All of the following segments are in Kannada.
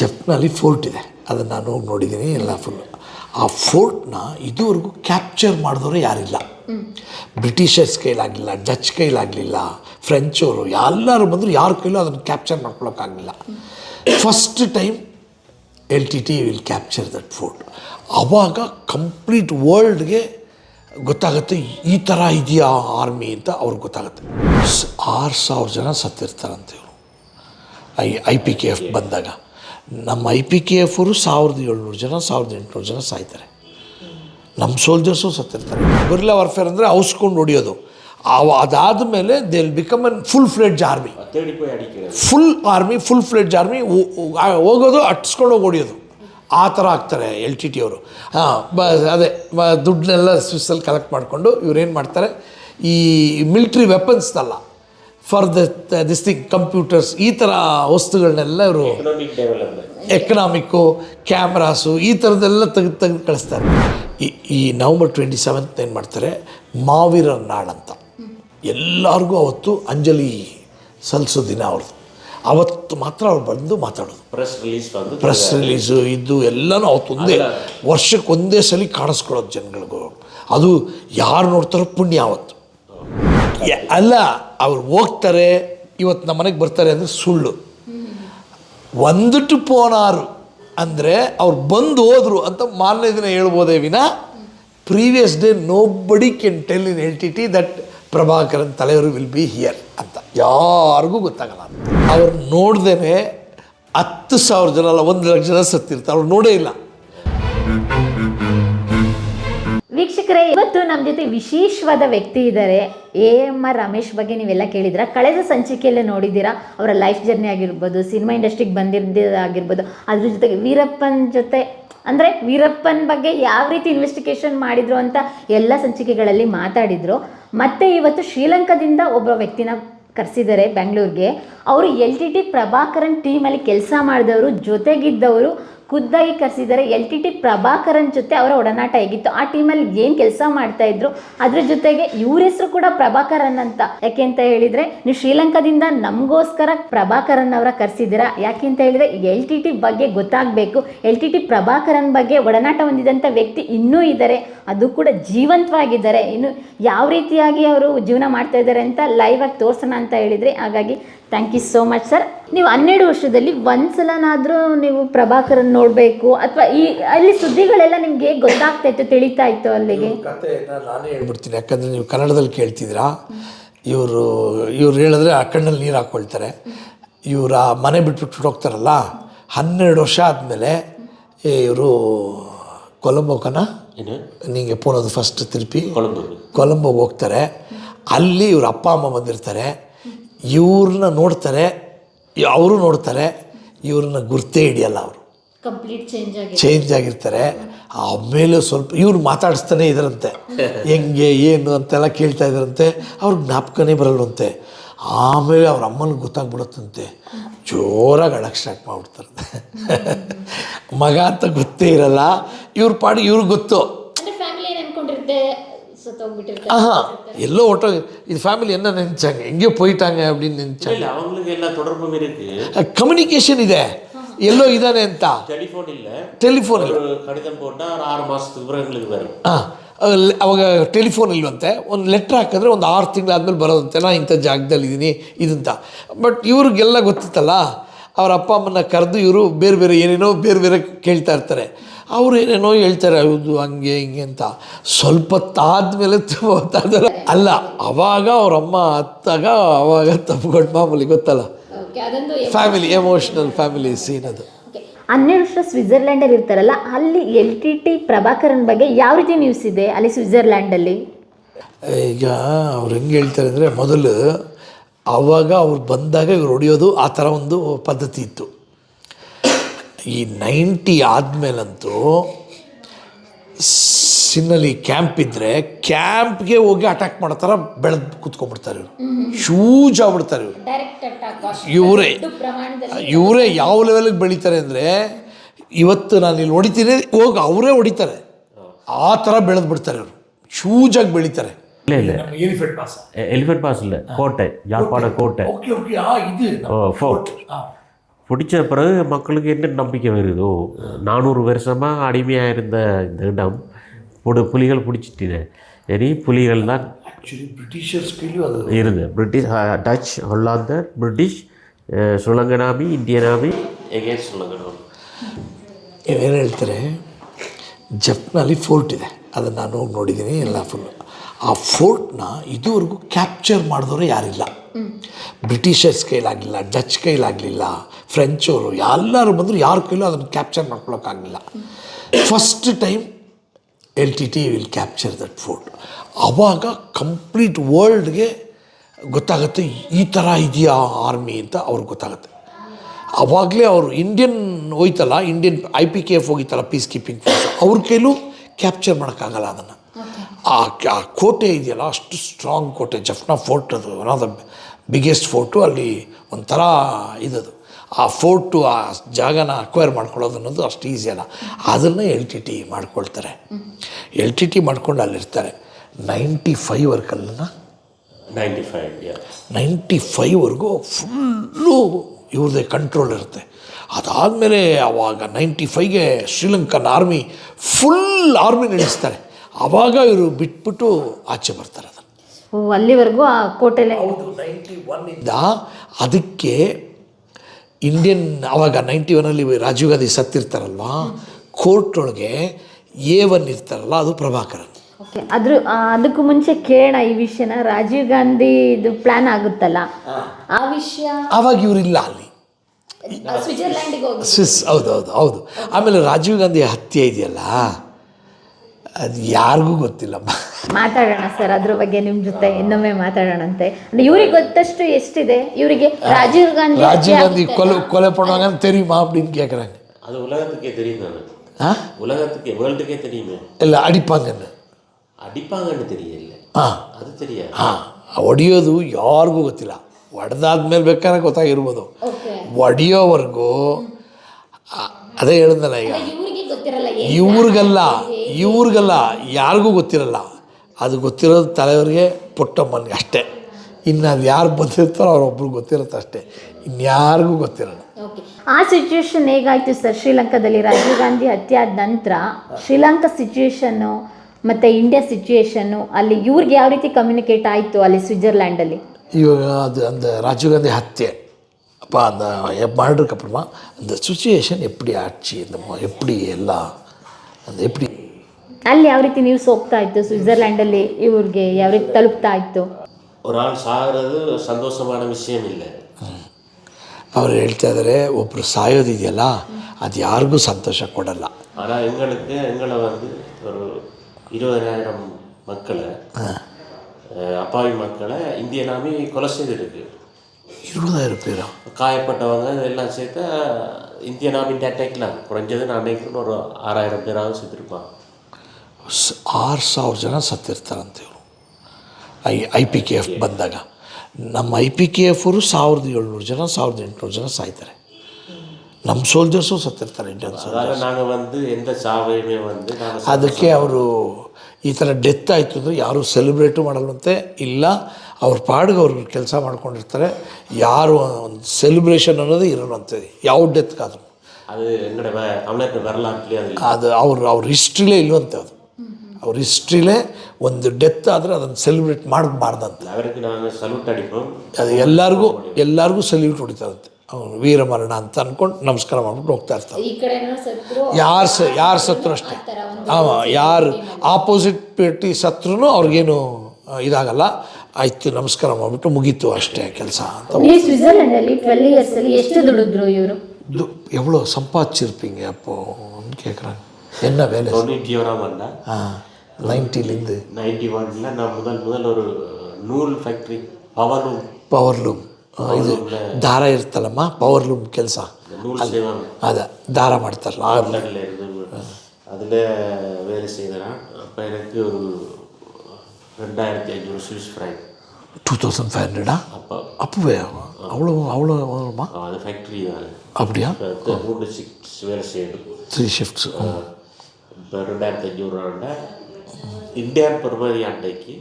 ಚೆಫ್ನಲ್ಲಿ ಫೋರ್ಟ್ ಇದೆ. ಅದನ್ನು ನಾನು ಹೋಗಿ ನೋಡಿದ್ದೀನಿ, ಎಲ್ಲ ಫುಲ್ಲು ಆ ಫೋರ್ಟ್ನ ಇದುವರೆಗೂ ಕ್ಯಾಪ್ಚರ್ ಮಾಡಿದವರು ಯಾರಿಲ್ಲ. ಬ್ರಿಟಿಷರ್ಸ್ ಕೈಲಾಗಲಿಲ್ಲ ಡಚ್ ಕೈಲಾಗಲಿಲ್ಲ ಫ್ರೆಂಚವರು ಎಲ್ಲರೂ ಬಂದರೂ ಯಾರ ಕೈಲೂ ಅದನ್ನು capture ಮಾಡ್ಕೊಳ್ಳೋಕ್ಕಾಗಲಿಲ್ಲ first time L T T will capture that fort ಆವಾಗ ಕಂಪ್ಲೀಟ್ ವರ್ಲ್ಡ್ಗೆ ಗೊತ್ತಾಗುತ್ತೆ, ಈ ಥರ ಇದೆಯಾ ಆರ್ಮಿ ಅಂತ ಅವ್ರಿಗೆ ಗೊತ್ತಾಗುತ್ತೆ. ಆರು ಸಾವಿರ ಜನ ಸತ್ತಿರ್ತಾರಂತೆ ಇವರು. I I P K F ಬಂದಾಗ. ನಮ್ಮ ಐ ಪಿ ಕೆ ಎಫರು ಸಾವಿರದ ಏಳ್ನೂರು ಜನ ಸಾವಿರದ ಎಂಟುನೂರು ಜನ ಸಾಯ್ತಾರೆ. ನಮ್ಮ ಸೋಲ್ಜರ್ಸು ಸತ್ತಿರ್ತಾರೆ. ಗೊರಿಲ್ಲ ವಾರ್ಫೇರ್ ಅಂದರೆ ಔಸ್ಕೊಂಡು ಹೊಡಿಯೋದು. ಅವ ಅದಾದ ಮೇಲೆ they will become an full fledge army full army full fledge army ಹೋಗೋದು ಅಟ್ಸ್ಕೊಂಡು ಹೋಗಿ ಹೊಡಿಯೋದು. ಆ ಥರ ಆಗ್ತಾರೆ ಎಲ್ ಟಿ ಟಿ ಅವರು. ಹಾಂ ಬ ಅದೇ ದುಡ್ಡನ್ನೆಲ್ಲ ಸ್ವಿಸ್ಸಲ್ಲಿ ಕಲೆಕ್ಟ್ ಮಾಡಿಕೊಂಡು ಇವ್ರೇನು ಮಾಡ್ತಾರೆ? ಈ military ವೆಪನ್ಸ್ನಲ್ಲ for the this thing computers ಈ ಥರ ವಸ್ತುಗಳನ್ನೆಲ್ಲ ಇವರು ಎಕನಾಮಿಕ್ಕು ಕ್ಯಾಮ್ರಾಸು ಈ ಥರದ್ದೆಲ್ಲ ತೆಗೆದು ತೆಗೆದು ಕಳಿಸ್ತಾರೆ. ಈ ಈ ನವಂಬರ್ ಟ್ವೆಂಟಿ ಸೆವೆಂತ್ ಏನು ಮಾಡ್ತಾರೆ? ಮಾವಿರ ನಾಡಂತ ಎಲ್ಲರಿಗೂ ಅವತ್ತು ಅಂಜಲಿ ಸಲ್ಲಿಸೋ ದಿನ ಅವ್ರದ್ದು. ಅವತ್ತು ಮಾತ್ರ ಅವ್ರು ಬಂದು ಮಾತಾಡೋದು. ಪ್ರೆಸ್ ರಿಲೀಸ್ ಪ್ರೆಸ್ ರಿಲೀಸು ಇದು ಎಲ್ಲನೂ ಅವತ್ತೊಂದೇ ವರ್ಷಕ್ಕೆ ಒಂದೇ ಸಲ ಕಾಣಿಸ್ಕೊಳ್ಳೋದು ಜನಗಳಿಗೂ. ಅದು ಯಾರು ನೋಡ್ತಾರೋ ಪುಣ್ಯ ಅವತ್ತು. ಅಲ್ಲ ಅವ್ರು ಹೋಗ್ತಾರೆ ಇವತ್ತು ನಮ್ಮ ಮನೆಗೆ ಬರ್ತಾರೆ ಅಂದರೆ ಸುಳ್ಳು. ಒಂದಿಟ್ಟು ಪೋನಾರು ಅಂದರೆ ಅವ್ರು ಬಂದು ಹೋದರು ಅಂತ ಮಾರನೇ ದಿನ ಹೇಳ್ಬೋದೇ ವಿನ? Previous day nobody can tell in L T T that Prabhakaran ತಲೆಯವರು will be here ಅಂತ. ಯಾರಿಗೂ ಗೊತ್ತಾಗಲ್ಲ ಅವ್ರು ನೋಡ್ದೇ ಹತ್ತು ಸಾವಿರ ಜನ ಅಲ್ಲ, ಒಂದು ಲಕ್ಷ ಜನ ಸತ್ತಿರ್ತಾರೆ. ಅವ್ರು ನೋಡೇ ಇಲ್ಲ. ವೀಕ್ಷಕರೇ ಇವತ್ತು ನಮ್ಮ ಜೊತೆ ವಿಶೇಷವಾದ ವ್ಯಕ್ತಿ ಇದ್ದಾರೆ. ಎ ಎಂ ಆರ್ ರಮೇಶ್ ಬಗ್ಗೆ ನೀವೆಲ್ಲ ಕೇಳಿದ್ರ ಕಳೆದ ಸಂಚಿಕೆಯಲ್ಲೇ ನೋಡಿದ್ದೀರಾ? ಅವರ ಲೈಫ್ ಜರ್ನಿ ಆಗಿರ್ಬೋದು, ಸಿನಿಮಾ ಇಂಡಸ್ಟ್ರಿಗೆ ಬಂದಿರೋದಾಗಿರ್ಬೋದು ಅದ್ರ ಜೊತೆಗೆ ವೀರಪ್ಪನ್ ಜೊತೆ, ಅಂದರೆ ವೀರಪ್ಪನ್ ಬಗ್ಗೆ ಯಾವ ರೀತಿ ಇನ್ವೆಸ್ಟಿಗೇಷನ್ ಮಾಡಿದ್ರು ಅಂತ ಎಲ್ಲ ಸಂಚಿಕೆಗಳಲ್ಲಿ ಮಾತಾಡಿದ್ರು. ಮತ್ತೆ ಇವತ್ತು ಶ್ರೀಲಂಕಾದಿಂದ ಒಬ್ಬ ವ್ಯಕ್ತಿನ ಕರೆಸಿದ್ದಾರೆ ಬೆಂಗಳೂರಿಗೆ. ಅವರು ಎಲ್ ಟಿ ಟಿ ಪ್ರಭಾಕರನ್ ಟೀಮಲ್ಲಿ ಕೆಲಸ ಮಾಡಿದವರು, ಜೊತೆಗಿದ್ದವರು ಖುದ್ದಾಗಿ ಕರೆಸಿದ್ದಾರೆ. ಎಲ್ ಟಿ ಟಿ ಪ್ರಭಾಕರನ್ ಜೊತೆ ಅವರ ಒಡನಾಟ ಹೇಗಿತ್ತು? ಆ ಟೀಮಲ್ಲಿ ಏನು ಕೆಲಸ ಮಾಡ್ತಾ ಇದ್ರು? ಅದ್ರ ಜೊತೆಗೆ ಇವ್ರ ಹೆಸರು ಕೂಡ ಪ್ರಭಾಕರನ್ ಅಂತ. ಯಾಕೆ ಅಂತ ಹೇಳಿದ್ರೆ, ನೀವು ಶ್ರೀಲಂಕಾದಿಂದ ನಮಗೋಸ್ಕರ ಪ್ರಭಾಕರನ್ ಅವರ ಕರೆಸಿದ್ದೀರಾ? ಯಾಕೆ ಅಂತ ಹೇಳಿದ್ರೆ ಎಲ್ ಟಿ ಟಿ ಬಗ್ಗೆ ಗೊತ್ತಾಗಬೇಕು. ಎಲ್ ಟಿ ಟಿ ಪ್ರಭಾಕರನ್ ಬಗ್ಗೆ ಒಡನಾಟ ಹೊಂದಿದಂಥ ವ್ಯಕ್ತಿ ಇನ್ನೂ ಇದ್ದಾರೆ. ಅದು ಕೂಡ ಜೀವಂತವಾಗಿದ್ದಾರೆ. ಇನ್ನು ಯಾವ ರೀತಿಯಾಗಿ ಅವರು ಜೀವನ ಮಾಡ್ತಾ ಇದ್ದಾರೆ ಅಂತ ಲೈವ್ ಆಗಿ ತೋರಿಸೋಣ ಅಂತ ಹೇಳಿದರೆ, ಹಾಗಾಗಿ thank you so much sir ನೀವು ಹನ್ನೆರಡು ವರ್ಷದಲ್ಲಿ ಒಂದು ಸಲನಾದರೂ ನೀವು ಪ್ರಭಾಕರನ್ನು ನೋಡಬೇಕು ಅಥವಾ ಈ ಅಲ್ಲಿ ಸುದ್ದಿಗಳೆಲ್ಲ ನಿಮಗೆ ಗೊತ್ತಾಗ್ತಾ ಇತ್ತು ತಿಳಿತಾ ಇತ್ತು ಅಲ್ಲಿಗೆ? ನಾನೇ ಹೇಳ್ಬಿಡ್ತೀನಿ. ಯಾಕಂದರೆ ನೀವು ಕನ್ನಡದಲ್ಲಿ ಕೇಳ್ತಿದ್ದೀರಾ? ಇವರು ಇವ್ರು ಹೇಳಿದ್ರೆ ಆ ಕಣ್ಣಲ್ಲಿ ನೀರು ಹಾಕ್ಕೊಳ್ತಾರೆ ಇವರ ಮನೆ ಬಿಟ್ಬಿಟ್ಟು ಹೋಗ್ತಾರಲ್ಲ ಹನ್ನೆರಡು ವರ್ಷ ಆದಮೇಲೆ ಇವರು ಕೊಲಂಬೋಕನ ನಿಮಗೆ ಪೋನೋದು ಫಸ್ಟ್ ತಿರುಪಿ ಕೊಲಂಬೋಗೆ ಹೋಗ್ತಾರೆ. ಅಲ್ಲಿ ಇವ್ರ ಅಪ್ಪ ಅಮ್ಮ ಬಂದಿರ್ತಾರೆ. ಇವ್ರನ್ನ ನೋಡ್ತಾರೆ ಅವರು ನೋಡ್ತಾರೆ ಇವ್ರನ್ನ ಗುರ್ತೇ ಹಿಡಿಯಲ್ಲ ಅವರು. ಕಂಪ್ಲೀಟ್ ಚೇಂಜ್ ಆಗಿ ಚೇಂಜ್ ಆಗಿರ್ತಾರೆ. ಆಮೇಲೆ ಸ್ವಲ್ಪ ಇವ್ರು ಮಾತಾಡಿಸ್ತಾನೆ ಇದರಂತೆ. ಹೆಂಗೆ ಏನು ಅಂತೆಲ್ಲ ಕೇಳ್ತಾ ಇದ್ರಂತೆ. ಅವ್ರಿಗೆ ಜ್ಞಾಪಕನೇ ಬರಲ್ವಂತೆ. ಆಮೇಲೆ ಅವ್ರ ಅಮ್ಮನಿಗೆ ಗೊತ್ತಾಗ್ಬಿಡುತ್ತಂತೆ. ಜೋರಾಗಿ ಅಳಕ್ಕೆ ಸ್ಟಾರ್ಟ್ ಮಾಡ್ಬಿಡ್ತಾರಂತೆ ಮಗ ಅಂತ ಗೊತ್ತೇ ಇರಲ್ಲ. ಇವ್ರ ಪಾಡಿಗೆ ಇವ್ರಿಗೆ ಗೊತ್ತು. ಅಂದ್ರೆ ಫ್ಯಾಮಿಲಿ ಏನು ಅನ್ಕೊಂಡಿರುತ್ತೆ ಸತ್ತೋಗ್ಬಿಟ್ಟಿರ್ತಾರೆ ஆஹா எல்லோ ஓட்டம் இது ஃபேமிலி என்ன நினச்சாங்க எங்கேயோ போயிட்டாங்க அப்படின்னு நினச்சாங்க இல்ல அவங்களுக்கு எல்லா தொடர்பும் இருக்கு ಕಮ್ಯುನಿಕೇಷನ್ ಇದೆ ಎಲ್ಲೋ ಇದ್ದಾನೆ ಅಂತ ಟೆಲಿಫೋನ್ ಇಲ್ಲ ಟೆಲಿಫೋನ್ ಇಲ್ಲ ஒரு கடிதம் போட்டா ஒரு ஆறு மாசத்துக்கு பிறகு எங்களுக்கு வரும் ಹಾಂ ಅವಾಗ ಟೆಲಿಫೋನ್ ಇಲ್ವಂತೆ ಒಂದು ಲೆಟ್ರ್ ಹಾಕಿದ್ರೆ ಒಂದು ಆರು ತಿಂಗಳಾದ್ಮೇಲೆ ಬರೋದಂತೆ ನಾ ಇಂಥ ಜಾಗದಲ್ಲಿ ಇದ್ದೀನಿ ಇದಂತ ಬಟ್ ಇವ್ರಿಗೆಲ್ಲ ಗೊತ್ತಿತ್ತಲ್ಲ ಅವ್ರ ಅಪ್ಪ ಅಮ್ಮನ ಕರೆದು ಇವರು ಬೇರೆ ಬೇರೆ ಏನೇನೋ ಬೇರೆ ಬೇರೆ ಕೇಳ್ತಾ ಇರ್ತಾರೆ ಅವ್ರು ಏನೇನೋ ಹೇಳ್ತಾರೆ ಹೌದು ಹಂಗೆ ಹಿಂಗೆ ಅಂತ. ಸ್ವಲ್ಪ ತಾದ್ಮೇಲೆ ತುಂಬ ಹೊತ್ತಾದ್ಮೇಲೆ ಅಲ್ಲ ಅವಾಗ ಅವರಮ್ಮ ಅತ್ತಾಗ ಅವಾಗ ತಪ್ಕೊಂಡು ಮಾಮೂಲಿ ಗೊತ್ತಲ್ಲ? ಫ್ಯಾಮಿಲಿ ಎಮೋಷ್ನಲ್ ಫ್ಯಾಮಿಲಿ ಸೀನ್ ಅದು. ಹನ್ನೆರಡು ವರ್ಷ ಸ್ವಿಟ್ಜರ್ಲ್ಯಾಂಡಲ್ಲಿ ಇರ್ತಾರಲ್ಲ ಅಲ್ಲಿ ಎಲ್ ಟಿ ಟಿ ಪ್ರಭಾಕರನ್ ಬಗ್ಗೆ ಯಾವ ರೀತಿ ನ್ಯೂಸ್ ಇದೆ ಅಲ್ಲಿ ಸ್ವಿಟ್ಜರ್ಲ್ಯಾಂಡಲ್ಲಿ? ಈಗ ಅವ್ರು ಹೆಂಗೆ ಹೇಳ್ತಾರೆ ಅಂದರೆ ಮೊದಲು ಆವಾಗ ಅವ್ರು ಬಂದಾಗ ಇವ್ರು ಹೊಡೆಯೋದು ಆ ಥರ ಒಂದು ಪದ್ಧತಿ ಇತ್ತು. ಈ ನೈಂಟಿ ಆದಮೇಲಂತೂ ಸಿನ್ನಲ್ಲಿ ಕ್ಯಾಂಪ್ ಇದ್ದರೆ ಕ್ಯಾಂಪ್ಗೆ ಹೋಗಿ ಅಟ್ಯಾಕ್ ಮಾಡೋ ಥರ ಬೆಳೆದು ಕೂತ್ಕೊಂಡ್ಬಿಡ್ತಾರೆ ಇವರು. ಹ್ಯೂಜ್ ಆಗ್ಬಿಡ್ತಾರೆ ಇವರು. ಇವರೇ ಇವರೇ ಯಾವ ಲೆವೆಲಿಗೆ ಬೆಳೀತಾರೆ ಅಂದರೆ ಇವತ್ತು ನಾನು ಇಲ್ಲಿ ಹೊಡಿತೀನಿ ಹೋಗಿ ಅವರೇ ಹೊಡಿತಾರೆ. ಆ ಥರ ಬೆಳೆದು ಬಿಡ್ತಾರೆ ಇವರು. ಹ್ಯೂಜಾಗಿ ಬೆಳೀತಾರೆ. ಇಲ್ಲ ಎಲಿಫೆಂಟ್ ಪಾಸ್ ಎಲಿಫೆಂಟ್ ಪಾಸ್ ಇಲ್ಲ ಕೋಟೆ ಯಾಪಾಡ ಕೋಟೆ. ಫೋರ್ಟ್ பிடிச்ச பிறகு மக்களுக்கு என்ன நம்பிக்கை வருதோ நானூறு வருஷமாக அடிமையாக இருந்த இந்த இடம் புடு புலிகள் பிடிச்சிட்டின இனி புலிகள் தான் ஆக்சுவலி பிரிட்டிஷர்ஸ் கையிலும் அது இருந்தது British Dutch ஹொல்லாந்தர் British ಸುಲಂಗನಾಮಿ Indian army again ಸುಲಂಗನಾಮಿ ಏನು ಹೇಳ್ತಾರೆ ಜಪ್ನಲ್ಲಿ ಫೋರ್ಟ್ ಇದೆ ಅದನ್ನು ನಾನು ಹೋಗಿ ನೋಡಿದ್ದೀನಿ ಎಲ್ಲ ಫುಲ್ಲು ಆ ಫೋರ್ಟ್ನ ಇದುವರೆಗೂ ಕ್ಯಾಪ್ಚರ್ ಮಾಡಿದವರು ಯಾರಿಲ್ಲ ಬ್ರಿಟಿಷರ್ಸ್ ಕೈಲಾಗಲಿಲ್ಲ ಡಚ್ ಕೈಲಾಗಲಿಲ್ಲ ಫ್ರೆಂಚವರು ಎಲ್ಲರೂ ಬಂದರೂ ಯಾರ ಕೈಲೂ ಅದನ್ನು capture ಮಾಡ್ಕೊಳೋಕ್ಕಾಗಲಿಲ್ಲ. First time L T T will capture that fort ಆವಾಗ ಕಂಪ್ಲೀಟ್ ವರ್ಲ್ಡ್ಗೆ ಗೊತ್ತಾಗುತ್ತೆ, ಈ ಥರ ಇದೆಯಾ ಆರ್ಮಿ ಅಂತ ಅವ್ರಿಗೆ ಗೊತ್ತಾಗುತ್ತೆ. ಆವಾಗಲೇ ಅವರು ಇಂಡಿಯನ್ ಹೋಯ್ತಲ್ಲ Indian I P K F ಹೋಗಿತ್ತಲ್ಲ peace keeping force ಅವ್ರ ಕೈಲೂ ಕ್ಯಾಪ್ಚರ್ ಮಾಡೋಕ್ಕಾಗಲ್ಲ ಅದನ್ನು. ಆ ಆ ಕೋಟೆ ಇದೆಯಲ್ಲ ಅಷ್ಟು ಸ್ಟ್ರಾಂಗ್ ಕೋಟೆ. ಜಫ್ನಾ ಫೋರ್ಟ್ ಅದು one of the biggest fort ಅಲ್ಲಿ ಒಂಥರ ಇದದು ಆ ಫೋರ್ಟು ಆ ಜಾಗನ ಅಕ್ವೈರ್ ಮಾಡ್ಕೊಳ್ಳೋದು ಅನ್ನೋದು ಅಷ್ಟು ಈಸಿ ಅಲ್ಲ. ಅದನ್ನು ಎಲ್ ಟಿ ಟಿ ಮಾಡ್ಕೊಳ್ತಾರೆ. ಎಲ್ ಟಿ ಟಿ ಮಾಡ್ಕೊಂಡು ಅಲ್ಲಿರ್ತಾರೆ. ನೈಂಟಿ ಫೈವ್ ವರ್ಕಲ್ಲನ್ನ ನೈಂಟಿ ಫೈವ್ ನೈಂಟಿ ಫೈವ್ವರೆಗೂ ಫುಲ್ಲು ಇವ್ರದ್ದೇ ಕಂಟ್ರೋಲ್ ಇರುತ್ತೆ. ಅದಾದಮೇಲೆ ಆವಾಗ ninety ಫೈವ್ಗೆ Sri Lankan army full army ನಡೆಸ್ತಾರೆ ಆವಾಗ ಇವರು ಬಿಟ್ಬಿಟ್ಟು ಆಚೆ ಬರ್ತಾರೆ ಅದನ್ನು. ಓ ಅಲ್ಲಿವರೆಗೂ ಆ ಕೋಟೆಲೆ ಹೌದು ನೈಂಟಿ ಒನ್ನಿಂದ. ಅದಕ್ಕೆ ಇಂಡಿಯನ್ ಆವಾಗ ನೈಂಟಿ ಒನ್ನಲ್ಲಿ ರಾಜೀವ್ ಗಾಂಧಿ ಸತ್ತಿರ್ತಾರಲ್ವ ಕೋರ್ಟ್ ಒಳಗೆ ಎ ಒನ್ ಇರ್ತಾರಲ್ಲ ಅದು ಪ್ರಭಾಕರನ್. ಓಕೆ ಅದ್ರ ಅದಕ್ಕೂ ಮುಂಚೆ ಕೇಳ ಈ ವಿಷಯನ ರಾಜೀವ್ ಗಾಂಧಿ ಇದು ಪ್ಲಾನ್ ಆಗುತ್ತಲ್ಲ ಆ ವಿಷಯ? ಆವಾಗ ಇವರಿಲ್ಲ ಅಲ್ಲಿ. ಸ್ವಿಟ್ಜರ್ಲ್ಯಾಂಡಿಗೆ ಹೋಗಿ ಸ್ವಿಸ್ ಹೌದು ಹೌದು ಹೌದು. ಆಮೇಲೆ ರಾಜೀವ್ ಗಾಂಧಿ ಹತ್ಯೆ ಇದೆಯಲ್ಲ? ಅದು ಯಾರಿಗೂ ಗೊತ್ತಿಲ್ಲಮ್ಮ ಮಾತಾಡೋಣ ಸರ್ ಅದ್ರ ಬಗ್ಗೆ ನಿಮ್ಮ ಜೊತೆ ಇನ್ನೊಮ್ಮೆ ಮಾತಾಡೋಣಂತೆ ಅಂದ್ರೆ ಇವ್ರಿಗೆ ಗೊತ್ತಷ್ಟು ಎಷ್ಟಿದೆ ಇವರಿಗೆ ರಾಜೀವ್ ಗಾಂಧಿ ராஜீவ் காந்தி கொலை கொலை பண்ணுவாங்கன்னு தெரியுமா அப்படின்னு கேட்குறாங்க அது உலகத்துக்கே தெரியும் தானே ஆ உலகத்துக்கே வேர்ல்டுக்கே தெரியுமே இல்லை அடிப்பாங்கன்னு ಅಡಿಪಾಂಗಣ್ಣು ತೆರಿಯಿಲ್ಲ ಆ ಅದು தெரியாது ಹಾಂ ಹೊಡಿಯೋದು ಯಾರಿಗೂ ಗೊತ್ತಿಲ್ಲ ಹೊಡೆದಾದ್ಮೇಲೆ ಬೇಕಾದ್ರೆ ಗೊತ್ತಾಗಿರ್ಬೋದು ಓಕೆ ಹೊಡಿಯೋವರೆಗೂ ಆ- ಅದೇ ಹೇಳಿದ್ನಲ್ಲ ಈಗ ಇವ್ರಿಗೆ ಗೊತ್ತಿರಲ್ಲ ಇವ್ರಿಗಲ್ಲ ಇವ್ರಿಗಲ್ಲ ಯಾರಿಗೂ ಗೊತ್ತಿರಲ್ಲ ಅದು ಗೊತ್ತಿರೋದು ತಲೆಯವರಿಗೆ ಪುಟ್ಟಮ್ಮನಿಗೆ ಅಷ್ಟೇ ಇನ್ನು ಅದು ಯಾರು ಬಂದಿರ್ತಾರೋ ಅವ್ರೊಬ್ರಿಗೆ ಗೊತ್ತಿರುತ್ತೆ ಅಷ್ಟೇ ಇನ್ಯಾರಿಗೂ ಗೊತ್ತಿರಲ್ಲ ಓಕೆ ಆ ಸಿಚುವೇಶನ್ ಹೇಗಾಯ್ತು ಸರ್ ಶ್ರೀಲಂಕಾದಲ್ಲಿ ರಾಜೀವ್ ಗಾಂಧಿ ಹತ್ಯೆ ಆದ ನಂತರ ಶ್ರೀಲಂಕಾ ಸಿಚುವೇಶನ್ನು ಮತ್ತು ಇಂಡಿಯಾ ಸಿಚುವೇಶನ್ನು ಅಲ್ಲಿ ಇವ್ರಿಗೆ ಯಾವ ರೀತಿ ಕಮ್ಯುನಿಕೇಟ್ ಆಯಿತು ಅಲ್ಲಿ ಸ್ವಿಟ್ಜರ್ಲ್ಯಾಂಡಲ್ಲಿ இவங்க அது அந்த ராஜீவ்காந்தி ஹத்யை அப்போ அந்த மர்டருக்கு அப்புறமா அந்த சுச்சுவேஷன் எப்படி ஆச்சு இந்த ம- எப்படி எல்லாம் அந்த எப்படி ಅಲ್ಲಿ ಯಾವ ರೀತಿ ನ್ಯೂಸ್ ಹೋಗ್ತಾ ಇತ್ತು ಸ್ವಿಟ್ಜರ್ಲ್ಯಾಂಡಲ್ಲಿ ಇವ್ರಿಗೆ ಯಾವ ರೀತಿ ತಲುಪ್ತಾ ಇತ್ತು ஒரு ஆள் சாகிறது சந்தோஷமான விஷயம் இல்லை ಅವ್ರು ಹೇಳ್ತಾ ಇದ್ದಾರೆ ಒಬ್ಬರು ಸಾಯೋದಿದೆಯಲ್ಲ ಅದು ಯಾರಿಗೂ ಸಂತೋಷ ಕೊಡಲ್ಲ ஆனால் எங்களுக்கு எங்களை வந்து ஒரு இருபதனாயிரம் மக்களை அஹ், அப்பாவி மக்களை இந்திய நாமி கொலை செய்திருக்கு இருபதாயிரம் பேரா காயப்பட்டவங்க இதெல்லாம் சேர்த்தா இந்திய நாமின் அட்டாக்ல குறைஞ்சது நான் நினைக்கிறேன் ஒரு ஆறாயிரம் பேராவது செத்துருப்பாங்க ಸ್- ಆರು ಸಾವಿರ ಜನ ಸತ್ತಿರ್ತಾರಂತೆ ಇವರು I I P K F ಬಂದಾಗ. ನಮ್ಮ ಐ ಪಿ ಕೆ ಎಫರು ಸಾವಿರದ ಏಳ್ನೂರು ಜನ ಸಾವಿರದ ಎಂಟುನೂರು ಜನ ಸಾಯ್ತಾರೆ. ನಮ್ಮ ಸೋಲ್ಜರ್ಸು ಸತ್ತಿರ್ತಾರೆ ಇಂಡಿಯನ್ ಸೋಲ್ಜರ್ಸ್ ಅದಕ್ಕೆ ಅವರು ಈ ಥರ ಡೆತ್ ಆಯಿತು ಅಂದರೆ ಯಾರೂ ಸೆಲೆಬ್ರೇಟು ಮಾಡಲ್ವಂತೆ. ಇಲ್ಲ ಅವ್ರ ಪಾಡಿಗೆ ಅವ್ರಿಗೆ ಕೆಲಸ ಮಾಡ್ಕೊಂಡಿರ್ತಾರೆ. ಯಾರು ಒಂದು ಸೆಲೆಬ್ರೇಷನ್ ಅನ್ನೋದು ಇರೋಲ್ಲಂತೆ ಯಾವ ಡೆತ್ಗಾದ್ರು ಅದು ಅದು. ಅವ್ರ ಅವ್ರ ಹಿಸ್ಟ್ರಿಲೇ ಇಲ್ವಂತೆ ಅದು. ಅವ್ರ ಹಿಸ್ಟ್ರಿಲೇ ಒಂದು ಡೆತ್ ಆದರೆ ಅದನ್ನು ಸೆಲೆಬ್ರೇಟ್ ಮಾಡಬಾರ್ದಂತೆ இல்லை. அவருக்கு நாங்கள் சல்யூட் அடிப்போம் ಅದು ಎಲ್ಲರಿಗೂ ಎಲ್ಲರಿಗೂ ಸಲ್ಯೂಟ್ ಹೊಡಿತಾರಂತೆ ಅವನು ವೀರಮರಣ ಅಂತ ಅಂದ್ಕೊಂಡು ನಮಸ್ಕಾರ ಮಾಡ್ಬಿಟ್ಟು ಹೋಗ್ತಾ ಇರ್ತಾರೆ ಈ ಕಡೆ ಸತ್ರು ಯಾರು ಸ ಯಾರು ಸತ್ರು ಅಷ್ಟೇ ಹಾಂ ಯಾರು ಆಪೋಸಿಟ್ ಪಾರ್ಟಿ ಸತ್ರು ಅವ್ರಿಗೇನು ಆ, ಇದಾಗಲ್ಲ ಆಯಿತು ನಮಸ್ಕಾರ ಮಾಡಿಬಿಟ್ಟು ಮುಗೀತು ಅಷ್ಟೇ ಕೆಲಸ ಅಂತ ಈ ಸ್ವಿಟ್ಜರ್ಲ್ಯಾಂಡಲ್ಲಿ ಟ್ವೆಲ್ ಇಯರ್ಸಲ್ಲಿ ಎಷ್ಟು ದುಡಿದ್ರು ಇವರು இது எவ்வளோ சம்பாதிச்சிருப்பீங்க அப்போன்னு கேட்குறாங்க என்ன வேலை தொண்ணூற்றி ஓராம் ஆண்டா ஆ நைன்ட்டிலேருந்து நைன்டி ஒன்ல நான் முதல் முதல் ஒரு நூல் factory power loom power loom ಇದು ದಾರ ಇರ್ತಲ್ಲಮ್ಮ ಪವರ್ ಲೂಮ್ ಕೆಲಸ நூல் செய்வாங்க ಅದ ದಾರ ಮಾಡ್ತಾರಲ್ಲ ಆ லண்டன்ல இருந்து அதில் வேலை செய்தேன் அப்போ எனக்கு ஒரு ரெண்டாயிரத்தி ஐநூறு Swiss franc two thousand five ஹண்ட்ரடா அப்போ அப்போவே அவ்வளோ அவ்வளோ வருமா அது ஃபேக்ட்ரி தான் அப்படியா இப்போ மூணு சிக்ஸ் வேலை செய்யணும் த்ரீ ஷிஃப்ட்ஸ் இப்போ ரெண்டாயிரத்தி ஐநூறு ஆண்டா இந்தியான் பெருமதி அன்றைக்கு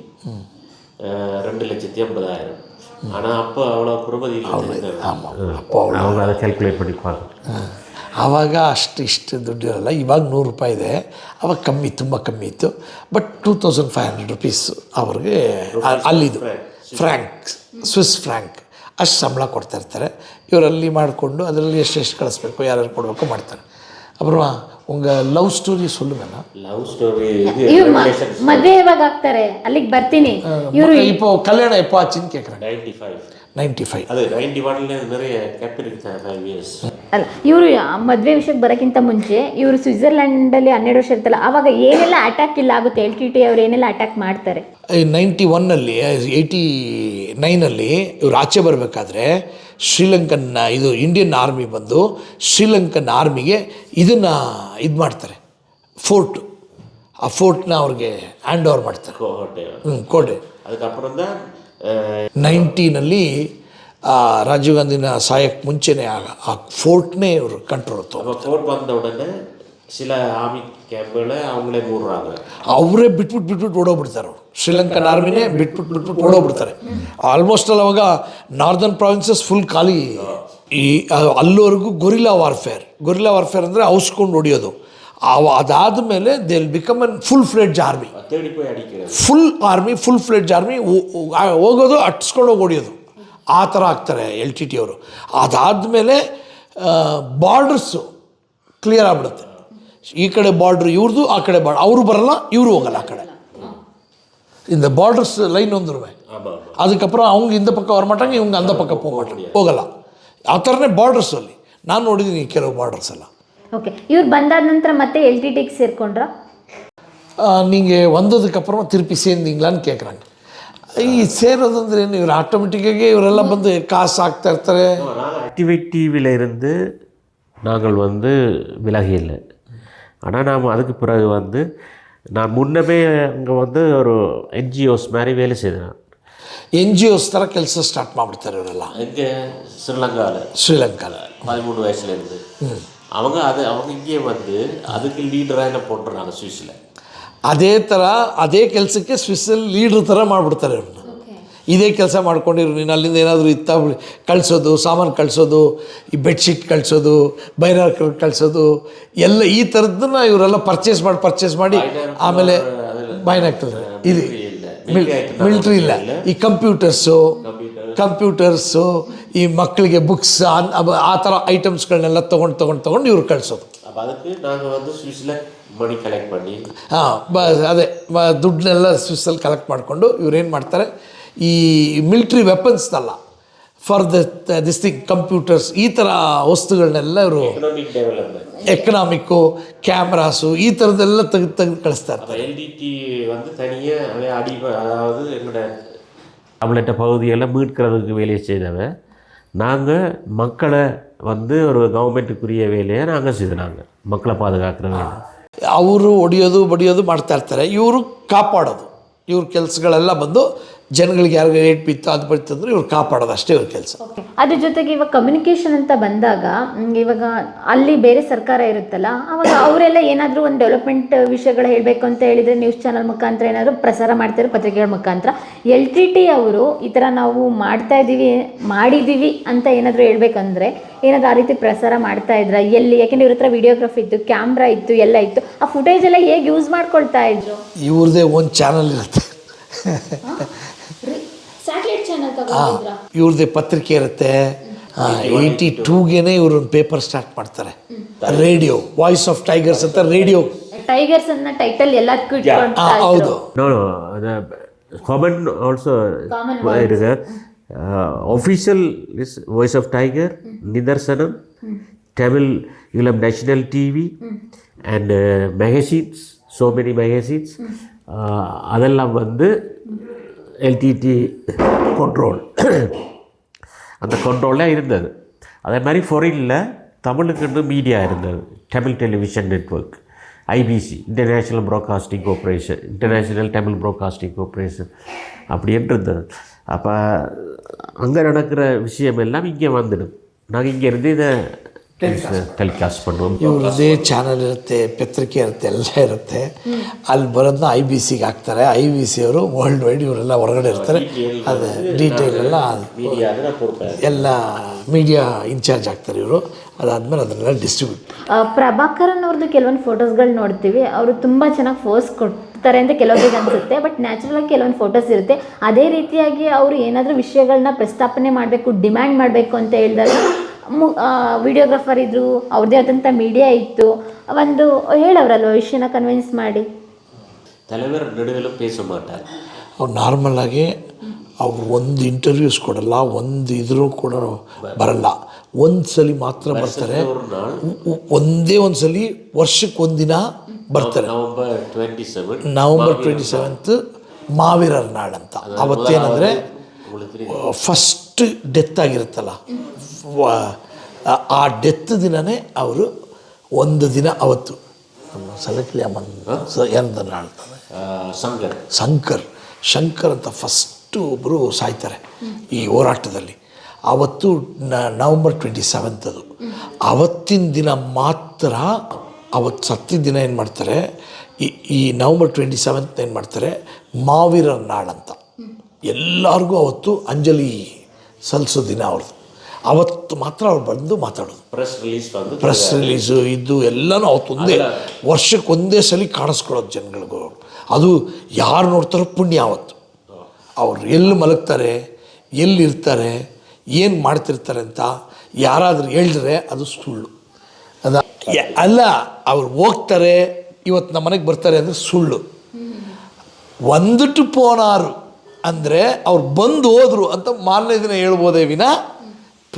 ரெண்டு லட்சத்தி ஐம்பதாயிரம் ஆனால் அப்போ அவ்வளோ பெருமதி ஆமாம் அப்போ அவங்க அதை கேல்குலேட் பண்ணிப்பாங்க ಆವಾಗ ಅಷ್ಟು ಇಷ್ಟು ದುಡ್ಡಿರಲ್ಲ ಇವಾಗ ನೂರು ರೂಪಾಯಿ ಇದೆ ಅವಾಗ ಕಮ್ಮಿ ತುಂಬ ಕಮ್ಮಿ ಇತ್ತು but two thousand five hundred rupees ಅವ್ರಿಗೆ ಅಲ್ಲಿದು ಫ್ರ್ಯಾಂಕ್ ಸ್ವಿಸ್ ಫ್ರ್ಯಾಂಕ್ ಅಷ್ಟು ಸಂಬಳ ಕೊಡ್ತಾಯಿರ್ತಾರೆ ಇವರಲ್ಲಿ ಮಾಡಿಕೊಂಡು ಅದರಲ್ಲಿ ಎಷ್ಟೆಷ್ಟು ಕಳಿಸ್ಬೇಕು ಯಾರ್ಯಾರು ಕೊಡಬೇಕು ಮಾಡ್ತಾರೆ ಅಪರವಾ ಉಂಗ லவ் ஸ்டோரி ಸೊಲ್ಲುವೇನ லவ் ஸ்டோரி ಇವ್ರು ಮ- ಮದ್ವೆ ಯಾವಾಗ ಆಗ್ತಾರೆ ಬರ್ತೀನಿ ಇವರು மக்கள் இப்போ கல்யாணம் எப்போ ஆச்சுன்னு கேட்குறேன் நைன்டி ஃபைவ் நைன்டி ஃபைவ் அது நைன்டி ஒன்ல நிறைய கேப் இருக்கு ஃபைவ் இயர்ஸ் ಅಲ್ಲ ಇವರು ಮದುವೆ ವಿಷಯಕ್ಕೆ ಬರೋಕ್ಕಿಂತ ಮುಂಚೆ ಇವರು ಸ್ವಿಟ್ಜರ್ಲೆಂಡಲ್ಲಿ ಹನ್ನೆರಡು ವರ್ಷ ಇರ್ತಲ್ಲ ಆವಾಗ ಏನೆಲ್ಲ ಅಟ್ಯಾಕ್ ಇಲ್ಲ ಆಗುತ್ತೆ ಎಲ್ ಟಿ ಟಿ ಅವ್ರು ಏನೆಲ್ಲ ಅಟ್ಯಾಕ್ ಮಾಡ್ತಾರೆ? ನೈಂಟಿ ಒನ್ನಲ್ಲಿ ಏಯ್ಟಿ ನೈನಲ್ಲಿ ಇವರು ಆಚೆ ಬರಬೇಕಾದ್ರೆ ಶ್ರೀಲಂಕನ್ನ ಇದು ಇಂಡಿಯನ್ ಆರ್ಮಿ ಬಂದು ಶ್ರೀಲಂಕನ್ ಆರ್ಮಿಗೆ ಇದನ್ನು ಇದು ಮಾಡ್ತಾರೆ ಫೋರ್ಟ್. ಆ ಫೋರ್ಟ್ನ ಅವ್ರಿಗೆ ಹ್ಯಾಂಡ್ ಓವರ್ ಮಾಡ್ತಾರೆ ಕೋಟೆ ನೈಂಟಿನಲ್ಲಿ ಆ ರಾಜೀವ್ ಗಾಂಧಿನ ಸಹಾಯಕ್ಕೆ ಮುಂಚೆನೇ ಆಗ ಆ ಫೋರ್ಟ್ನೇ ಇವರು ಕಂಟ್ರೋಲ್ ಫೋರ್ಟ್ ಬಂದ ಉಡನೆ ಶಿಲ ಆರ್ಮಿ ಕ್ಯಾಂಪ್ಗಳೇ ಅವಗಳೇ ಮೂರು ಅವರೇ ಬಿಟ್ಬಿಟ್ಟು ಬಿಟ್ಬಿಟ್ಟು ಓಡೋಗ್ಬಿಡ್ತಾರೆ ಅವರು. ಶ್ರೀಲಂಕನ್ ಆರ್ಮಿನೇ ಬಿಟ್ಬಿಟ್ಟು ಬಿಟ್ಬಿಟ್ಟು ಓಡೋಗ್ಬಿಡ್ತಾರೆ. ಆಲ್ಮೋಸ್ಟ್ ಅಲ್ಲಿ ಅವಾಗ ನಾರ್ದನ್ ಪ್ರಾವಿನ್ಸಸ್ ಫುಲ್ ಖಾಲಿ. ಈ ಅಲ್ಲಿವರೆಗೂ ಗೊರಿಲಾ ವಾರ್ಫೇರ್ ಗೊರಿಲ್ಲಾ ವಾರ್ಫೇರ್ ಅಂದರೆ ಔಸ್ಕೊಂಡು ಹೊಡಿಯೋದು. ಅವ ಅದಾದ ಮೇಲೆ they will become an full fledge army full army full fledge army ಹೋಗೋದು ಅಟ್ಸ್ಕೊಂಡು ಹೋಗಿ ಹೊಡಿಯೋದು. ಆ ಥರ ಆಗ್ತಾರೆ ಎಲ್ ಟಿ ಟಿ ಅವರು ಅದಾದಮೇಲೆ ಬಾರ್ಡರ್ಸು ಕ್ಲಿಯರ್ ಆಗ್ಬಿಡುತ್ತೆ ಈ ಕಡೆ ಬಾರ್ಡ್ರ್ ಇವ್ರದ್ದು ಆ ಕಡೆ ಬಾರ್ಡ್ ಅವರು ಬರಲ್ಲ ಇವರು ಹೋಗಲ್ಲ ಆ ಕಡೆ இந்த பார்டர்ஸ் லைன் வந்துடுவேன் ஆமாம் ஆமாம் அதுக்கப்புறம் அவங்க இந்த பக்கம் வரமாட்டாங்க இவங்க அந்த பக்கம் போக மாட்டாங்க ಹೋಗಲ್ಲ ಆ ಥರನೇ ಬಾರ್ಡರ್ಸ್ ಅಲ್ಲಿ ನಾನು ನೋಡಿದ್ದೀನಿ ಕೆಲವು ಬಾರ್ಡರ್ಸ್ ಎಲ್ಲ ಓಕೆ ಇವ್ರು ಬಂದಾದ ನಂತರ ಮತ್ತೆ ಎಲ್ ಟಿ ಟಿಗೆ ಸೇರ್ಕೊಂಡ್ರ நீங்கள் வந்ததுக்கப்புறமா திருப்பி சேர்ந்தீங்களான்னு கேட்குறாங்க ಈ ಸೇರೋದಂದ್ರೆ ಏನು ಇವ್ರು ಆಟೋಮೆಟಿಕ್ಕಾಗಿ ಇವರೆಲ್ಲ ಬಂದು ಕಾಸು ಹಾಕ್ತಾ ಇರ್ತಾರೆ ஆக்டிவேட் டிவியில் இருந்து நாங்கள் வந்து விலகி இல்லை ஆனால் நாம் அதுக்கு பிறகு வந்து நான் முன்னமே அங்கே வந்து ஒரு என்ஜிஓஸ் மாதிரி வேலை செய்தேன் ಎನ್ ಜಿ ಒಸ್ ಥರ ಕೆಲಸ ಸ್ಟಾರ್ಟ್ ಮಾಡಿಬಿಡ್ತಾರೆ ಇವರೆಲ್ಲ இங்கே ஸ்ரீலங்காவில் ಶ್ರೀಲಂಕಾದ பதிமூணு வயசுலேருந்து அவங்க அது அவங்க இங்கே வந்து அதுக்கு லீடராக என்ன போட்டுறாங்க சுவிஸில் ಅದೇ ಥರ ಅದೇ ಕೆಲಸಕ್ಕೆ ಸ್ವಿಸ್ಸಲ್ಲಿ ಲೀಡ್ರ್ ಥರ ಮಾಡಿಬಿಡ್ತಾರೆ ಅವ್ರನ್ನ. ಇದೇ ಕೆಲಸ ಮಾಡ್ಕೊಂಡಿರು. ನೀನು ಅಲ್ಲಿಂದ ಏನಾದರೂ ಇತ್ತ ಕಳಿಸೋದು ಸಾಮಾನು ಕಳಿಸೋದು ಈ ಬೆಡ್ಶೀಟ್ ಕಳಿಸೋದು ಬೈರಾರ್ ಕಳಿಸೋದು ಎಲ್ಲ ಈ ಥರದ್ದನ್ನ ಇವರೆಲ್ಲ ಪರ್ಚೇಸ್ ಮಾಡಿ ಪರ್ಚೇಸ್ ಮಾಡಿ ಆಮೇಲೆ ಬೈನಾಕಲ್ ಇದು ಮಿಲ್ಟ್ರಿ ಇಲ್ಲ. ಈ ಕಂಪ್ಯೂಟರ್ಸು ಕಂಪ್ಯೂಟರ್ಸು ಈ ಮಕ್ಕಳಿಗೆ ಬುಕ್ಸ್ ಆ ಥರ ಐಟಮ್ಸ್ಗಳನ್ನೆಲ್ಲ ತೊಗೊಂಡು ತೊಗೊಂಡು ತೊಗೊಂಡು ಇವ್ರು ಕಳಿಸೋದು. அப்போ அதுக்கு நாங்கள் வந்து சுவிஸில் மணி கலெக்ட் பண்ணி ಹಾಂ ಬ ಅದೇ ಬ ದುಡ್ಡನ್ನೆಲ್ಲ ಸ್ವಿಸ್ಸಲ್ಲಿ ಕಲೆಕ್ಟ್ ಮಾಡಿಕೊಂಡು ಇವ್ರೇನು ಮಾಡ್ತಾರೆ ಈ military ವೆಪನ್ಸ್ನಲ್ಲ for the this thing computers ಈ ಥರ ವಸ್ತುಗಳನ್ನೆಲ್ಲ ಇವರು எக்கனாமிக் டெவலப்மெண்ட் ಎಕನಾಮಿಕ್ಕು ಕ್ಯಾಮ್ರಾಸು ಈ ಥರದ್ದೆಲ್ಲ ತೆಗೆದು ತೆಗೆದು ಕಳಿಸ್ತಾ ಇರ್ತಾರೆ அப்போ எல்டிடி வந்து தனியாக அவன் அடி அதாவது எங்களோட தமிழட்ட பகுதியெல்லாம் மீட்கிறதுக்கு வேலையை செய்தவன் நாங்கள் மக்களை வந்து ஒரு கவர்மெண்ட்டுக்குரிய வேலையை நாங்கள் செய்தாங்க மக்களை பாதுகாக்கிற வேலை ಅವರು ಹೊಡಿಯೋದು ಬಡಿಯೋದು ಮಾಡ್ತಾ ಇರ್ತಾರೆ. ಇವರು ಕಾಪಾಡೋದು. ಇವ್ರ ಕೆಲಸಗಳೆಲ್ಲ ಬಂದು ಜನಗಳಿಗೆ ಯಾರಿಗೆ ರೇಟ್ ಬಿತ್ತು ಅದು ಬಿತ್ತು ಅಂದರೆ ಇವ್ರು ಕಾಪಾಡೋದು ಅಷ್ಟೇ ಇವ್ರ ಕೆಲಸ. ಅದ್ರ ಜೊತೆಗೆ ಇವಾಗ ಕಮ್ಯುನಿಕೇಷನ್ ಅಂತ ಬಂದಾಗ ಮ್, ಇವಾಗ ಅಲ್ಲಿ ಬೇರೆ ಸರ್ಕಾರ ಇರುತ್ತಲ್ಲ ಅವಾಗ ಅವರೆಲ್ಲ ಏನಾದರೂ ಒಂದು ಡೆವಲಪ್ಮೆಂಟ್ ವಿಷಯಗಳು ಹೇಳಬೇಕು ಅಂತ ಹೇಳಿದರೆ ನ್ಯೂಸ್ ಚಾನಲ್ ಮುಖಾಂತರ ಏನಾದರೂ ಪ್ರಸಾರ ಮಾಡ್ತಾರೆ ಪತ್ರಿಕೆಗಳ ಮುಖಾಂತರ ಎಲ್ ಟಿ ಟಿ ಅವರು ಈ ಥರ ನಾವು ಮಾಡ್ತಾ ಇದ್ದೀವಿ ಮಾಡಿದ್ದೀವಿ ಅಂತ ಏನಾದರೂ ಹೇಳ್ಬೇಕಂದ್ರೆ ಏನಾದರೂ ಆ ರೀತಿ ಪ್ರಸಾರ ಮಾಡ್ತಾ ಇದ್ರ ಎಲ್ಲಿ ಯಾಕೆಂದ್ರೆ ಇವ್ರ ಹತ್ರ ವಿಡಿಯೋಗ್ರಫಿ ಇತ್ತು ಕ್ಯಾಮ್ರಾ ಇತ್ತು ಎಲ್ಲ ಇತ್ತು ಆ ಫುಟೇಜ್ ಎಲ್ಲ ಹೇಗೆ ಯೂಸ್ ಮಾಡ್ಕೊಳ್ತಾ ಇದ್ರು? ಇವ್ರದ್ದೇ ಒಂದು ಚಾನಲ್ ಇರುತ್ತೆ. ಇವ್ರದ್ದೇ ಪತ್ರಿಕೆ ಇರುತ್ತೆ ಏಯ್ಟಿ ಟೂಗೇನೆ ಇವರು ಒಂದು ಪೇಪರ್ ಸ್ಟಾರ್ಟ್ ಮಾಡ್ತಾರೆ ರೇಡಿಯೋ ವಾಯ್ಸ್ ಆಫ್ ಟೈಗರ್ಸ್ ಅಂತ ರೇಡಿಯೋ ಟೈಗರ್ಸ್ ಅನ್ನ ಟೈಟಲ್ ಎಲ್ಲದಕ್ಕೂ ಇಟ್ಕೊಂತ ಹೌದು நோ நோ காமன் ஆல்சோ இருக்கு official is voice of tiger Nitharsanam Tamil இளம் national TV and magazines so many magazines அதெல்லாம் வந்து எல்டிடி கண்ட்ரோல் அந்த கண்ட்ரோலாக இருந்தது. அதே மாதிரி ஃபொரினில் தமிழுக்குன்னு மீடியா இருந்தது. Tamil television network IBC international broadcasting cooperation international Tamil broadcasting cooperation அப்படின்ட்டு இருந்தது. அப்போ அங்கே நடக்கிற விஷயம் எல்லாம் இங்கே வந்துடும். நாங்கள் இங்கே இருந்து இதை ಟೆಲಿಕಾಸ್ಟ್ ಮಾಡು ಇವ್ರದ್ದೇ ಚಾನಲ್ ಇರುತ್ತೆ ಪತ್ರಿಕೆ ಇರುತ್ತೆ ಎಲ್ಲ ಇರುತ್ತೆ. ಅಲ್ಲಿ ಬರೋದನ್ನ ಐ ಬಿ ಸಿಗೆ ಹಾಕ್ತಾರೆ. ಐ ಬಿ ಸಿ ಅವರು ವರ್ಲ್ಡ್ ವೈಡ್ ಇವರೆಲ್ಲ ಹೊರಗಡೆ ಇರ್ತಾರೆ. ಅದು ಡೀಟೇಲ್ ಎಲ್ಲ ಎಲ್ಲ ಮೀಡಿಯಾ ಇನ್ಚಾರ್ಜ್ ಆಗ್ತಾರೆ ಇವರು. ಅದಾದಮೇಲೆ ಅದನ್ನೆಲ್ಲ ಡಿಸ್ಟ್ರಿಬ್ಯೂಟ್ ಪ್ರಭಾಕರನ್ ಅವ್ರದ್ದು ಕೆಲವೊಂದು ಫೋಟೋಸ್ಗಳು ನೋಡ್ತೀವಿ. ಅವರು ತುಂಬ ಚೆನ್ನಾಗಿ ಫೋಸ್ ಕೊಡ್ತಾರೆ ಅಂತ ಕೆಲವೊಬ್ಬರಿಗೆ ಅನಿಸುತ್ತೆ. ಬಟ್ ನ್ಯಾಚುರಲ್ ಕೆಲವೊಂದು ಫೋಟೋಸ್ ಇರುತ್ತೆ. ಅದೇ ರೀತಿಯಾಗಿ ಅವರು ಏನಾದರೂ ವಿಷಯಗಳನ್ನ ಪ್ರಸ್ತಾಪನೆ ಮಾಡಬೇಕು ಡಿಮ್ಯಾಂಡ್ ಮಾಡಬೇಕು ಅಂತ ಹೇಳಿದಾಗ ಮು ವಿಡಿಯೋಗ್ರಾಫರ್ ಇದ್ರು ಅವ್ರದ್ದೇ ಆದಂಥ ಮೀಡಿಯಾ ಇತ್ತು ಒಂದು ಹೇಳವ್ರಲ್ವ ವಿಷಯನ ಕನ್ವಿನ್ಸ್ ಮಾಡಿ தலைவர் நடுவிலும் பேச மாட்டார் ಅವ್ರು ನಾರ್ಮಲಾಗಿ ಅವ್ರು ಒಂದು ಇಂಟರ್ವ್ಯೂಸ್ ಕೊಡಲ್ಲ ಒಂದು ಇದ್ರೂ ಕೂಡ ಬರಲ್ಲ ಒಂದು ಸಲ ಮಾತ್ರ ಬರ್ತಾರೆ ஒரு நாள் ಒ- ಒ- ಒಂದೇ ಒಂದು ಸಲ ವರ್ಷಕ್ಕೆ ಒಂದಿನ ಬರ್ತಾರೆ November twenty seven November twenty seventh ಮಾವೀರರ ನಾಡ್ ಅಂತ ಅವತ್ತೇನಂದರೆ உங்களுக்கு தெரியும் ಫಸ್ಟ್ ಡೆತ್ ಆಗಿರುತ್ತಲ್ಲ ವ- ಆ ಡೆತ್ ದಿನವೇ ಅವರು ಒಂದು ದಿನ ಅವತ್ತು. ನಮ್ಮ ಸಲಕಲಿ ಅಮ್ಮನ್ ಎಂದ ಸಂಕರ್ ಶಂಕರ್. ಶಂಕರ್. ಅಂತ ಫಸ್ಟು ಒಬ್ಬರು ಸಾಯ್ತಾರೆ ಈ ಹೋರಾಟದಲ್ಲಿ. ಆವತ್ತು ನವಂಬರ್ ಟ್ವೆಂಟಿ ಸೆವೆಂತ್ ಅದು. ಅವತ್ತಿನ ದಿನ ಮಾತ್ರ ಅವತ್ತು ಸತ್ತಿನ ದಿನ ಏನು ಮಾಡ್ತಾರೆ? ಈ ಈ ನವಂಬರ್ ಟ್ವೆಂಟಿ ಸೆವೆಂತ್ ಏನು ಮಾಡ್ತಾರೆ? ಮಾವೀರ ನಾಳಂತ. ಎಲ್ಲರಿಗೂ ಅವತ್ತು ಅಂಜಲಿ ಸಲ್ಲಿಸೋ ದಿನ ಅವ್ರದ್ದು. ಅವತ್ತು ಮಾತ್ರ ಅವ್ರು ಬಂದು ಮಾತಾಡೋದು. ಪ್ರೆಸ್ ರಿಲೀಸ್ ಬಂದು ಪ್ರೆಸ್ ರಿಲೀಸು ಇದು ಎಲ್ಲನೂ ಅವತ್ತೊಂದೇ ವರ್ಷಕ್ಕೆ ಒಂದೇ ಸಲ ಕಾಣಿಸ್ಕೊಳ್ಳೋದು ಜನಗಳಿಗೂ. ಅದು ಯಾರು ನೋಡ್ತಾರೋ ಪುಣ್ಯ ಅವತ್ತು. ಅವ್ರು ಎಲ್ಲಿ ಮಲಗ್ತಾರೆ ಎಲ್ಲಿರ್ತಾರೆ ಏನು ಮಾಡ್ತಿರ್ತಾರೆ ಅಂತ ಯಾರಾದರೂ ಹೇಳಿದ್ರೆ ಅದು ಸುಳ್ಳು. ಅದ ಅಲ್ಲ ಅವ್ರು ಹೋಗ್ತಾರೆ ಇವತ್ತು ನಮ್ಮ ಮನೆಗೆ ಬರ್ತಾರೆ ಅಂದರೆ ಸುಳ್ಳು. ಒಂದಟ್ಟು ಪೋನಾರು ಅಂದರೆ ಅವ್ರು ಬಂದು ಹೋದರು ಅಂತ ಮಾರನೇ ದಿನ ಹೇಳ್ಬೋದೇ ವಿನಾ?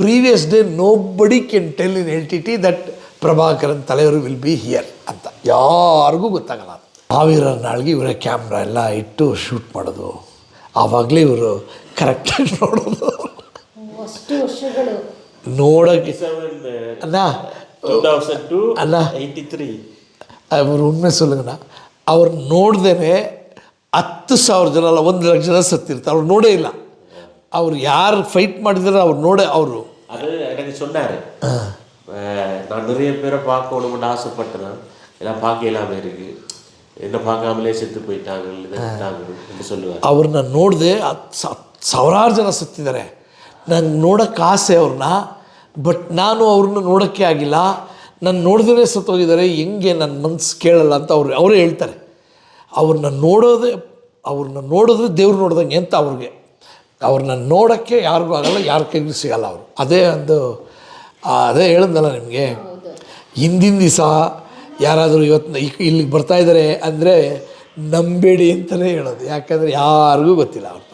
Previous day nobody can tell in L T T that Prabhakaran ತಲೆಯವರು will be here ಅಂತ. ಯಾರಿಗೂ ಗೊತ್ತಾಗಲ್ಲ. ಹಾವೇರ ನಾಳ್ಗೆ ಇವರ ಕ್ಯಾಮ್ರಾ ಎಲ್ಲ ಇಟ್ಟು ಶೂಟ್ ಮಾಡೋದು. ಆವಾಗಲೇ ಇವರು ಕರೆಕ್ಟಾಗಿ ನೋಡೋದು. ನೋಡೋಕ್ಕೆ ಅಲ್ಲ ಅಲ್ಲ. ಅವರು ಉಣ್ಣೆ ಸೊಲುಗಣ ಅವ್ರು ನೋಡ್ದೇ ಹತ್ತು ಸಾವಿರ ಜನ ಅಲ್ಲ ಒಂದು ಲಕ್ಷ ಜನ ಸತ್ತಿರ್ತಾರೆ. ಅವ್ರು ನೋಡೇ ಇಲ್ಲ. ಅವ್ರು ಯಾರು ಫೈಟ್ ಮಾಡಿದ್ರೆ ಅವ್ರು ನೋಡೇ ಅವರು அது எனக்கு சொன்னார் நான் நிறைய பேரை பார்க்கணும்னு ஆசைப்பட்டேன் எல்லாம் பார்க்க இல்லாமல் இருக்கு என்ன பார்க்காமலே செத்து போயிட்டாங்க இதாங்க என்று சொல்லுவார் ಅವ್ರನ್ನ ನೋಡಿದೆ ಹತ್ತು ಸಾವಿರಾರು ಜನ ಸತ್ತಿದ್ದಾರೆ ನಂಗೆ ನೋಡೋಕ್ಕೆ ಆಸೆ ಅವ್ರನ್ನ ಬಟ್ ನಾನು ಅವ್ರನ್ನ ನೋಡೋಕ್ಕೆ ಆಗಿಲ್ಲ ನಾನು ನೋಡಿದ್ರೆ ಸತ್ತೋಗಿದ್ದಾರೆ ಹೆಂಗೆ ನನ್ನ ಮನಸ್ಸು ಕೇಳಲ್ಲ ಅಂತ ಅವ್ರು ಅವರೇ ಹೇಳ್ತಾರೆ ಅವ್ರನ್ನ ನೋಡೋದೇ ಅವ್ರನ್ನ ನೋಡಿದ್ರೆ ದೇವ್ರು ನೋಡ್ದಂಗೆ ಅಂತ ಅವ್ರಿಗೆ ಅವ್ರನ್ನ ನೋಡೋಕ್ಕೆ ಯಾರಿಗೂ ಆಗಲ್ಲ, ಯಾರ ಕೈಗೂ ಸಿಗಲ್ಲ ಅವರು. ಅದೇ ಒಂದು ಅದೇ ಹೇಳಿದ್ನಲ್ಲ ನಿಮಗೆ? ಹಿಂದಿನ ದಿವಸ ಯಾರಾದರೂ ಇವತ್ತು ಇಲ್ಲಿಗೆ ಬರ್ತಾ ಇದ್ದಾರೆ ಅಂದರೆ ನಂಬೇಡಿ ಅಂತಲೇ ಹೇಳೋದು. ಯಾಕಂದರೆ ಯಾರಿಗೂ ಗೊತ್ತಿಲ್ಲ ಅವ್ರು.